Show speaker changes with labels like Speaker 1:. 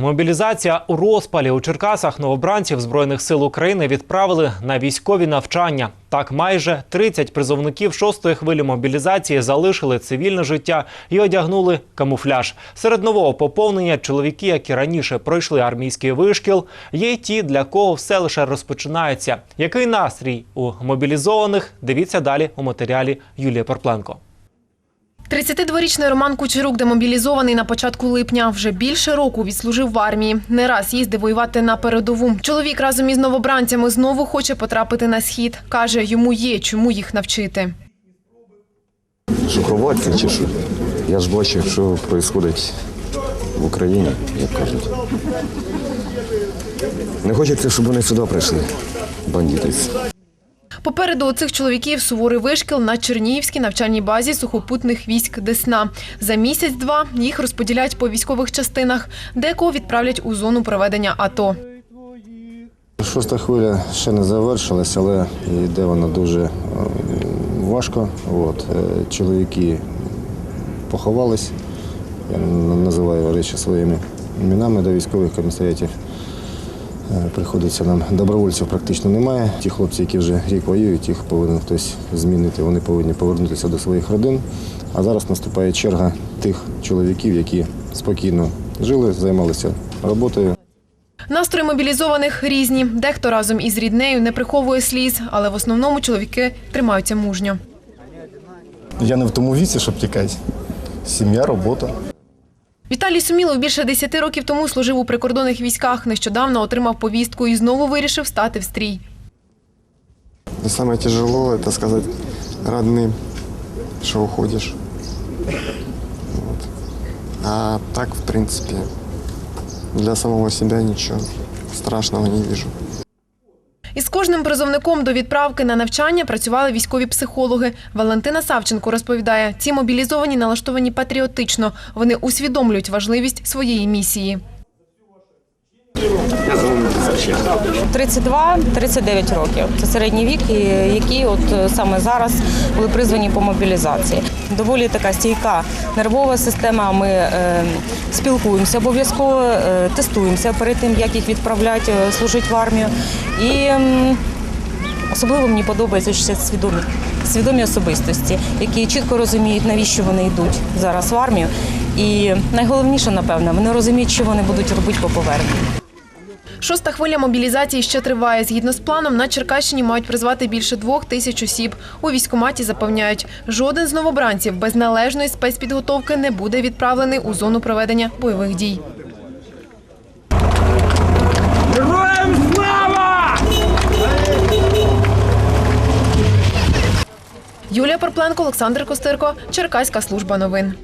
Speaker 1: Мобілізація у розпалі у Черкасах новобранців збройних сил України відправили на військові навчання. Так, майже 30 призовників шостої хвилі мобілізації залишили цивільне життя і одягнули камуфляж. Серед нового поповнення чоловіки, які раніше пройшли армійський вишкіл, є й ті, для кого все лише розпочинається. Який настрій у мобілізованих? Дивіться далі у матеріалі Юлії Порпленко.
Speaker 2: 32-річний Роман Кучерук демобілізований на початку липня. Вже більше року відслужив в армії. Не раз їздив воювати на передову. Чоловік разом із новобранцями знову хоче потрапити на схід. Каже, йому є чому їх навчити.
Speaker 3: Шокуватися чи що? Я ж бачив, що відбувається в Україні, як кажуть. Не хочеться, щоб вони сюди прийшли, бандити.
Speaker 2: Попереду у цих чоловіків суворий вишкіл на Чернігівській навчальній базі сухопутних військ Десна. За місяць-два їх розподілять по військових частинах, декого відправлять у зону проведення АТО.
Speaker 4: Шоста хвиля ще не завершилась, але йде вона дуже е, важко. От, е, чоловіки поховались, я називаю речі своїми іменами до військових комісаріатів. Е, Приходиться нам добровольців практично немає. Ті хлопці, які вже рік воюють, їх повинен хтось змінити. Вони повинні повернутися до своїх родин. А зараз наступає черга тих чоловіків, які спокійно жили, займалися роботою.
Speaker 2: Настрої мобілізованих різні. Дехто разом із ріднею не приховує сліз, але в основному чоловіки тримаються мужньо.
Speaker 5: Я не в тому віці, щоб тікати. Сім'я, робота.
Speaker 2: Віталій Сумілов більше 10 років тому служив у прикордонних військах. Нещодавно отримав повістку і знову вирішив стати в стрій.
Speaker 6: И самое тяжело это сказать родным, что уходишь. Вот. А так, в принципе, для самого себя ничего страшного не вижу.
Speaker 2: Із кожним призовником до відправки на навчання працювали військові психологи. Валентина Савченко розповідає, ці мобілізовані налаштовані патріотично. Вони усвідомлюють важливість своєї місії.
Speaker 7: 32-39 років. Це середній вік, які от е, саме зараз були призвані по мобілізації. Доволі така стійка нервова система. Ми е, спілкуємося обов'язково, е, тестуємося перед тим, як їх відправляти е, служити в армію. І м, особливо мені подобається що це свідомі. Свідомі особистості, які чітко розуміють, навіщо вони йдуть зараз в армію. І найголовніше, напевно, вони розуміють, що вони будуть робити по поверненню.
Speaker 2: Шоста хвиля мобілізації ще триває. Згідно з планом, на Черкащині мають призвати більше двох тисяч осіб. У військкоматі запевняють, жоден з новобранців без належної спецпідготовки не буде відправлений у зону проведення бойових дій. Юлія Порпленко, Олександр Костирко, Черкаська служба новин.